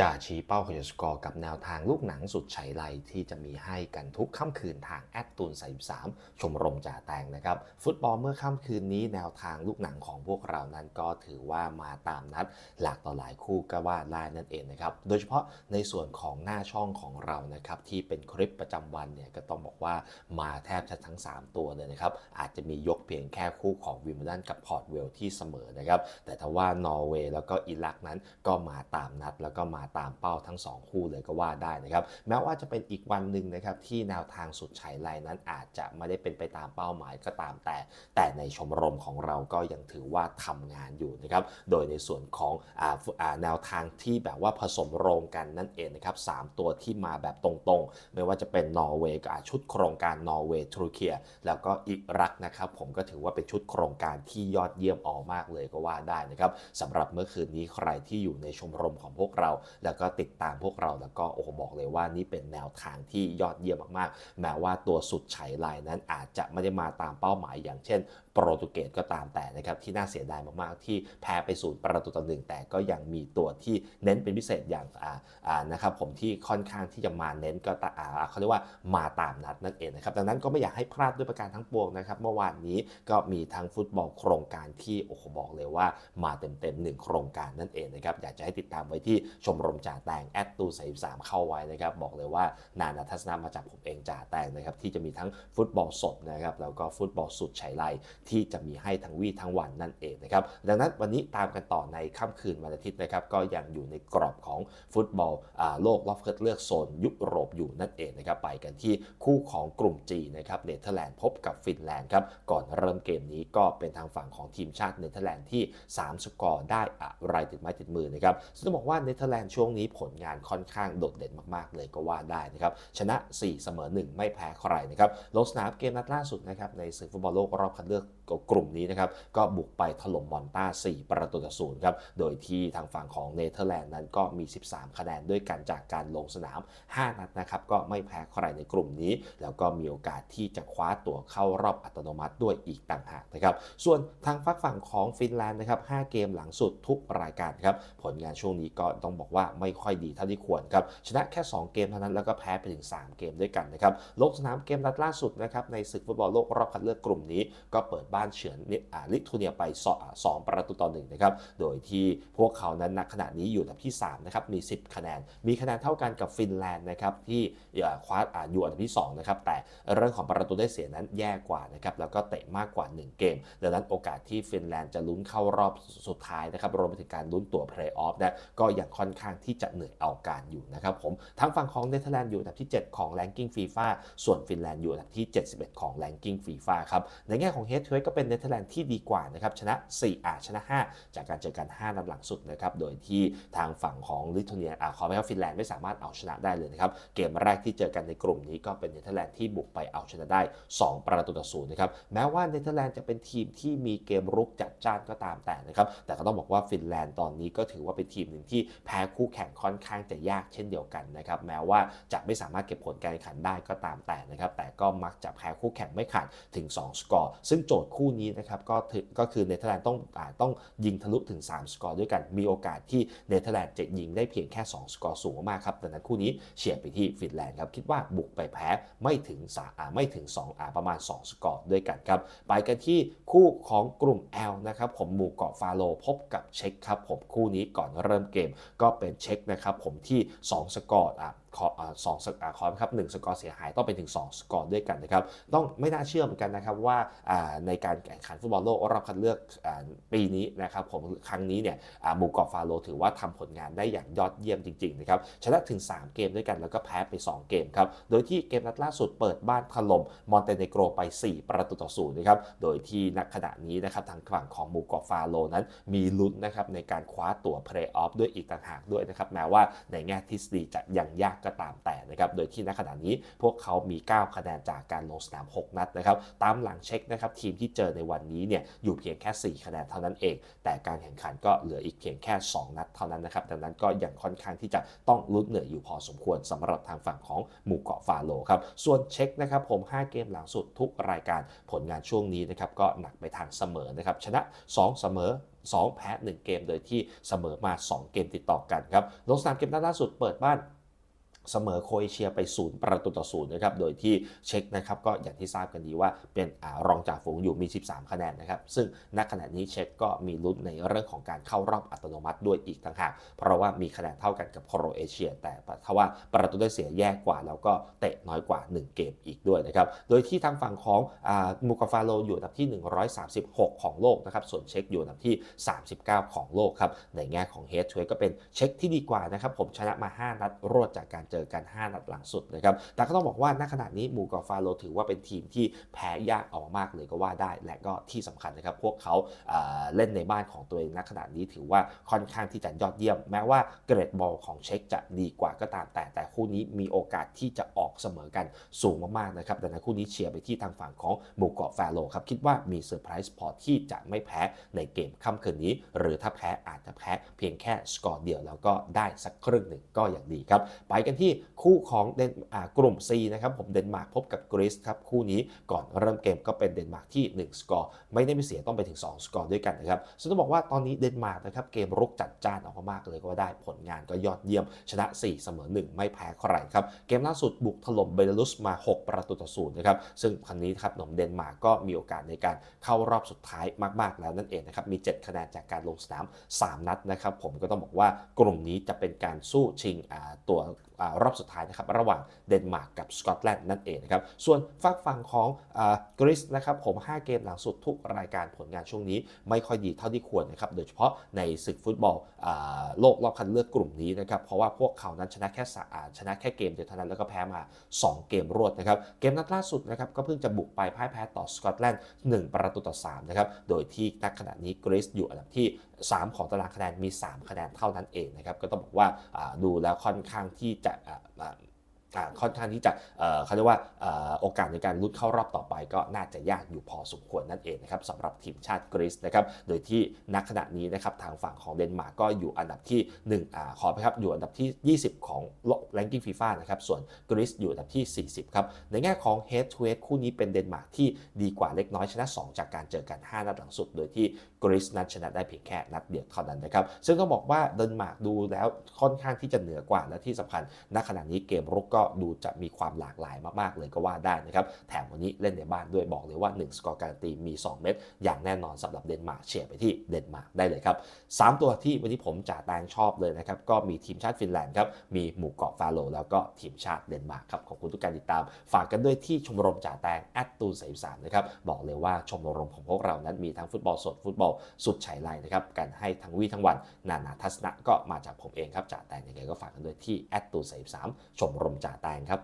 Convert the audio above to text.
จะชี้เป้าขยสกอร์กับแนวทางลูกหนังสุดไฉไลที่จะมีให้กันทุกค่ำคืนทางแอดตูน33ชมรมจ่าแตงนะครับ ฟุตบอลเมื่อค่ำคืนนี้แนวทางลูกหนังของพวกเรานั้นก็ถือว่ามาตามนัดหลากต่อหลายคู่ก็ว่าได้นั่นเองนะครับ โดยเฉพาะในส่วนของหน้าช่องของเรานะครับที่เป็นคลิปประจำวันเนี่ยก็ต้องบอกว่ามาแทบจะทั้ง 3 ตัวเลยนะครับ อาจจะมียกเพียงแค่คู่ของวิมเบลดันกับพอร์ตเวลที่เสมอนะครับแต่ถ้าว่านอร์เวย์แล้วก็อิรักนั้นก็มาตามนัดแล้วก็มาตามเป้าทั้ง 2 คู่เลยก็ว่าได้นะครับแม้ว่าจะเป็นอีกวันหนึ่งนะครับที่แนวทางสุดฉายไลนั้นอาจจะไม่ได้เป็นไปตามเป้าหมายก็ตามแต่ แต่ในชมรมของเราก็ยังถือว่าทำงานอยู่นะครับโดยในส่วนของอแนวทางที่แบบว่าผสมโรงกันนั่นเองนะครับสามตัวที่มาแบบตรงๆ ไม่ว่าจะเป็นนอร์เวย์กับชุดโครงการนอร์เวย์ทูรเคียแล้วก็อิรักนะครับผมก็ถือว่าเป็นชุดโครงการที่ยอดเยี่ยมออกมากเลยก็ว่าได้นะครับสำหรับเมื่อคืนนี้ใครที่อยู่ในชมรมของพวกเราแล้วก็ติดตามพวกเราแล้วก็โอ้โหบอกเลยว่านี่เป็นแนวทางที่ยอดเยี่ยมมากๆ แม้ว่าตัวสุดไฉไลนั้นอาจจะไม่ได้มาตามเป้าหมายอย่างเช่นโปรตุเกสก็ตามแต่นะครับที่น่าเสียดายมากๆ ที่แพ้ไปศูนย์ประตูต่อหนึ่งแต่ก็ยังมีตัวที่เน้นเป็นพิเศษอย่างอ่าอ่านะครับผมที่ค่อนข้างที่จะมาเน้นก็ตาอ่าเขาเรียกว่ามาตามนัดนั่นเองนะครับดังนั้นก็ไม่อยากให้พลาดด้วยประการทั้งปวงนะครับเมื่อวานนี้ก็มีทั้งฟุตบอลโครงการที่โอ้โหบอกเลยว่ามาเต็มๆหนึ่งโครงการนั่นเองนะครับอยากจะให้ติดตามไว้ที่ชมรมจ่าแตงแอดตูสสามเข้าไว้นะครับบอกเลยว่านานาทัศนะมาจากผมเองจ่าแตงนะครับที่จะมีทั้งฟุตบอลสดนะครับแล้วก็ฟุตบอลสุดไฉไลที่จะมีให้ทั้งวี่ทั้งวันนั่นเองนะครับดังนั้นวันนี้ตามกันต่อในค่ำคืนวันอาทิตย์นะครับก็ยังอยู่ในกรอบของฟุตบอลโลกรอบคัดเลือกโซนยุโรปอยู่นั่นเองนะครับไปกันที่คู่ของกลุ่ม G นะครับเนเธอร์แลนด์พบกับฟินแลนด์ครับก่อนเริ่มเกมนี้ก็เป็นทางฝั่งของทีมชาติเนเธอร์แลนด์ที่ 3 สกอร์ได้อะไรติดไม้ติดมือนะครับซึ่งต้องบอกว่าเนเธอร์แลนด์ช่วงนี้ผลงานค่อนข้างโดดเด่นมากๆ เลยก็ว่าได้นะครับ ชนะ 4 เสมอ 1 ไม่แพ้ใครนะครับลงสนามเกมนัดล่าสุดนะครับในศึกฟุตบอลโลกรอบคัดเลือกกลุ่มนี้นะครับก็บุกไปถล่มมอนตา4 ประตูต่อศูนย์ครับโดยที่ทางฝั่งของเนเธอร์แลนด์นั้นก็มี 13 คะแนนด้วยกันจากการลงสนาม 5 นัดนะครับก็ไม่แพ้ใครในกลุ่มนี้ แล้วก็มีโอกาสที่จะคว้าตั๋วเข้ารอบอัตโนมัติด้วยอีกต่างหากนะครับส่วนทางฝักฝั่งของฟินแลนด์นะครับ5เกมหลังสุดทุกรายการครับผลงานช่วงนี้ก็ต้องบอกว่าไม่ค่อยดีเท่าที่ควรครับชนะแค่ 2 เกมเท่านั้นแล้วก็แพ้ไปถึง 3 เกมด้วยกันนะครับลงสนามเกมนัดล่าสุดนะครับในศึกฟุตบอลโลกรอบคัดเลือกกลุ่มนี้ ก็เปิดบ้านเฉือนลิทัวเนียไปสองประตูต่อหนึ่งนะครับโดยที่พวกเขานั้นณขณะนี้อยู่อันดับที่3นะครับมี 10 คะแนน มีคะแนนเท่ากันกับฟินแลนด์นะครับที่คว้าอยู่อันดับที่2นะครับแต่เรื่องของประตูได้เสียนั้นแย่กว่านะครับแล้วก็เตะมากกว่า 1 เกม ดังนั้นโอกาสที่ฟินแลนด์จะลุ้นเข้ารอบสุดท้ายนะครับรวมไปถึงการลุ้นตั๋วเพลย์ออฟนะก็ยังค่อนข้างที่จะเหนื่อยเอาการอยู่นะครับผมทางฝั่งของเนเธอร์แลนด์อยู่อันดับที่ 7 ของแรงกิ้งฟีฟ่าส่วนฟินแลนด์อยู่อันดับที่ 71 ของแรงกิ้งฟีฟ่าครับในแง่ของเฮดทูเฮดก็เป็นเนเธอร์แลนด์ที่ดีกว่านะครับชนะ4อาชนะ 5 จากการเจอกัน5นัดหลังสุดนะครับโดยที่ทางฝั่งของลิทัวเนียอ่าขอไปครับฟินแลนด์ไม่สามารถเอาชนะได้เลยนะครับเกมแรกที่เจอกันในกลุ่มนี้ก็เป็นเนเธอร์แลนด์ที่บุกไปเอาชนะได้ 2 ประตูต่อศูนย์นะครับแม้ว่าเนเธอร์แลนด์จะเป็นทีมที่มีเกมรุกจัดจ้านก็ตามแต่นะครับแต่ก็ต้องบอกว่าฟินแลนด์ตอนนี้ก็ถือว่าเป็นทีมหนึ่งที่แพ้คูู่แข่งค่อนข้างจะยากเช่นเดียวกันนะครับแม้ว่าจะไม่สามารถเก็บผลการแข่งขันได้ก็ตามแต่นะครับแต่ก็มักจะแพ้คู่แข่งไม่ขาดถึง 2 สกอร์ ซึ่งโจทย์คู่นี้นะครับก็ก็คือเนเธอร์แลนด์ต้องอต้องยิงทะลุถึง 3 สกอร์ด้วยกันมีโอกาสที่เนเธอร์แลนด์จะยิงได้เพียงแค่ 2 สกอร์สูงมากครับดังนั้นคู่นี้เฉียดไปที่ฟินแลนด์ครับคิดว่าบุกไปแพ้ไม่ถึง3อ่าไม่ถึง2อ่าประมาณ 2 สกอร์ด้วยกันครับไปกันที่คู่ของกลุ่ม L นะครับผมหมู่เกาะฟาโลพบกับเช็กครับผมคู่นี้ก่อนเริ่มเกมก็เป็นเช็คนะครับผมที่ 2 สกอร์อะ สองสกอร์ขอครับหนึ่งสกอร์เสียหายต้องไปถึง 2 สกอร์ด้วยกันนะครับ ต้องไม่น่าเชื่อเหมือนกันนะครับว่าในการแข่งขันฟุตบอลโลกรอบคัดเลือกปีนี้นะครับผมครั้งนี้เนี่ยมูกาะฟาโลถือว่าทำผลงานได้อย่างยอดเยี่ยมจริงๆนะครับชนะถึง 3 เกมด้วยกันแล้วก็แพ้ไป 2 เกมครับ โดยที่เกมนัดล่าสุดเปิดบ้านถล่มมอนเตเนโกรไป 4 ประตูต่อศูนย์นะครับโดยที่ณขณะนี้นะครับทางฝั่งของมูกาะฟาโลนั้นมีลุ้นนะครับในการคว้าตั๋วเพลย์ออฟด้วยอีกต่างหากด้วยนะครับแม้ว่าในแง่ทฤษฎีจะยังยากก็ตามแต่นะครับโดยที่ณขณะนี้พวกเขามี 9 คะแนนจากการลงสนาม 6 นัดนะครับตามหลังเช็คนะครับทีมที่เจอในวันนี้เนี่ยอยู่เพียงแค่ 4 คะแนนเท่านั้นเอง แต่การแข่งขันก็เหลืออีกเพียงแค่ 2 นัดเท่านั้นนะครับดังนั้นก็ยังค่อนข้างที่จะต้องลุ้นเหนื่อยอยู่พอสมควรสำหรับทางฝั่งของหมู่เกาะฟาโลครับส่วนเช็คนะครับผม 5 เกมหลังสุดทุกรายการผลงานช่วงนี้นะครับก็หนักไปทางเสมอนะครับชนะ 2 เสมอ2 แพ้ 1 เกมโดยที่เสมอมา 2 เกมติดต่อกันครับลงสนามเกมนัดล่าสุดเปิดบ้าน เสมอโครเอเชียไปศูนย์ประตูต่อศูนย์นะครับ โดยที่เช็คนะครับก็อย่างที่ทราบกันดีว่าเป็นอรองจากฝูงอยู่มี 13 คะแนนนะครับ ซึ่งณขณะนี้เช็คก็มีลุ้นในเรื่องของการเข้ารอบอัตโนมัติด้วยอีกต่างหาก เพราะว่ามีคะแนนเท่ากันกับโครเอเชีย แต่ถ้าว่าประตูได้เสียแย่กว่า แล้วก็เตะน้อยกว่า 1 เกมอีกด้วยนะครับ โดยที่ทางฝั่งของมูกาฟาโลอยู่อันดับที่ 136 ของโลกนะครับ ส่วนเช็คอยู่อันดับที่ 39 ของโลกครับ ในแง่ของเฮดทูเฮดก็เป็นเช็คที่ดีกว่านะครับ ผมชนะมา 5 นัดรวดจากการเจอกัน 5 นัดหลังสุดนะครับ แต่ก็ต้องบอกว่าณขณะนี้มูกาฟาโลถือว่าเป็นทีมที่แพ้ยากเอามากเลยก็ว่าได้ และก็ที่สำคัญนะครับ พวกเขาเเล่นในบ้านของตัวเองณขณะนี้ถือว่าค่อนข้างที่จะยอดเยี่ยม แม้ว่าเกรดบอลของเช็คจะดีกว่าก็ตามแต่แต่คู่นี้มีโอกาสที่จะออกเสมอกันสูงมากๆนะครับดังนั้นคู่นี้เชียร์ไปที่ทางฝั่งของมูกาะฟาโลครับคิดว่ามีเซอร์ไพรส์พอที่จะไม่แพ้ในเกมค่ำคืนนี้ หรือถ้าแพ้อาจจะแพ้เพียงแค่สกอร์เดียวแล้วก็ได้สักครึ่งหนึ่งก็อย่างดีครับไปกันที่คู่ของเดนกลุ่ม C นะครับผมเดนมาร์กพบกับกรีซครับคู่นี้ก่อนเริ่มเกมก็เป็นเดนมาร์กที่ 1 สกอร์ ไม่ได้ไม่เสียต้องไปถึง 2 สกอร์ด้วยกันนะครับซึ่งต้องบอกว่าตอนนี้เดนมาร์กนะครับเกมรุกจัดจ้านออกมากเลยก็ว่าได้ผลงานก็ยอดเยี่ยม ชนะ 4 เสมอ 1 ไม่แพ้ใครครับเกมล่าสุดบุกถล่มเบลารุสมา 6 ประตูต่อศูนย์นะครับซึ่งครั้งนี้ครับหนมเดนมาร์กก็มีโอกาสในการเข้ารอบสุดท้ายมากๆแล้วนั่นเองนะครับมี 7 คะแนนจากการลงสนาม 3 นัดนะครับผมก็ต้องบอกว่ากลุ่มนี้จะเป็นการสู้ชิงตัว รอบสุดท้ายนะครับระหว่างเดนมาร์กกับสกอตแลนด์นั่นเองนะครับส่วนฝั่งฝั่งของกรีซนะครับผม 5 เกมหลังสุดทุกรายการผลงานช่วงนี้ ไม่ค่อยดีเท่าที่ควรนะครับโดยเฉพาะในศึกฟุตบอลโลกรอบคัดเลือกกลุ่มนี้นะครับเพราะว่าพวกเขานั้นชนะแค่สะอ่าชนะแค่เกมเดียวเท่านั้นแล้วก็แพ้มา 2 เกมรวดนะครับเกมนัดล่าสุดนะครับก็เพิ่งจะบุกไปพ่ายแพ้ต่อสกอตแลนด์1 ประตูต่อ3นะครับโดยที่ณขณะนี้กรีซอยู่อันดับที่ 3 ของตารางคะแนนมี 3 คะแนนเท่านั้นเองนะครับก็ต้องบอกว่าดูแล้วค่อนข้างที่จะ ค่อนข้างที่จะเขาเรียกว่าโอกาสในการลุ้นเข้ารอบต่อไป ก็น่าจะยากอยู่พอสมควรนั่นเองนะครับสำหรับทีมชาติกรีซนะครับโดยที่ณขณะนี้นะครับทางฝั่งของเดนมาร์กก็อยู่อันดับที่1อ่าขอไปครับอยู่อันดับที่ 20 ของโลก ranking FIFA นะครับส่วนกรีซอยู่อันดับที่ 40 ครับ ในแง่ของ head to head คู่นี้เป็นเดนมาร์กที่ดีกว่าเล็กน้อยชนะ 2 จากการเจอกัน 5 นัดหลังสุด โดยที่กรีซนั้นชนะได้เพียงแค่นัดเดียวเท่านั้นนะครับซึ่งต้องบอกว่าเดนมาร์กดูแล้วค่อนข้างที่จะเหนือกว่าและที่สำคัญณขณะนี้เกมรุกก็็ดูจะมีความหลากหลายมากๆเลยก็ว่าได้นะครับ แถมวันนี้เล่นในบ้านด้วยบอกเลยว่า 1 สกอร์การันตีมี 2 เม็ดอย่างแน่นอนสำหรับเดนมาร์กเชียร์ไปที่เดนมาร์กได้เลยครับ3ตัวที่วันนี้ผมจ่าแตงชอบเลยนะครับ ก็มีทีมชาติฟินแลนด์ครับ มีหมู่เกาะฟาโลแล้วก็ทีมชาติเดนมาร์กครับ ขอบคุณทุกการติดตาม ฝากกันด้วยที่ชมรมจ่าแตงแอดตูนสสามนะครับ บอกเลยว่าชมรมของพวกเรานั้นมีทั้งฟุตบอลสดฟุตบอลสุดฉายไลนะครับ กันให้ทั้งวี่ทั้งวัน นานาทัศนะก็มาจากผมเองครับจ่าแตงยังไงก็ฝากกันด้วยที่แอดตูนสสามชมรมจ่าแตงครับ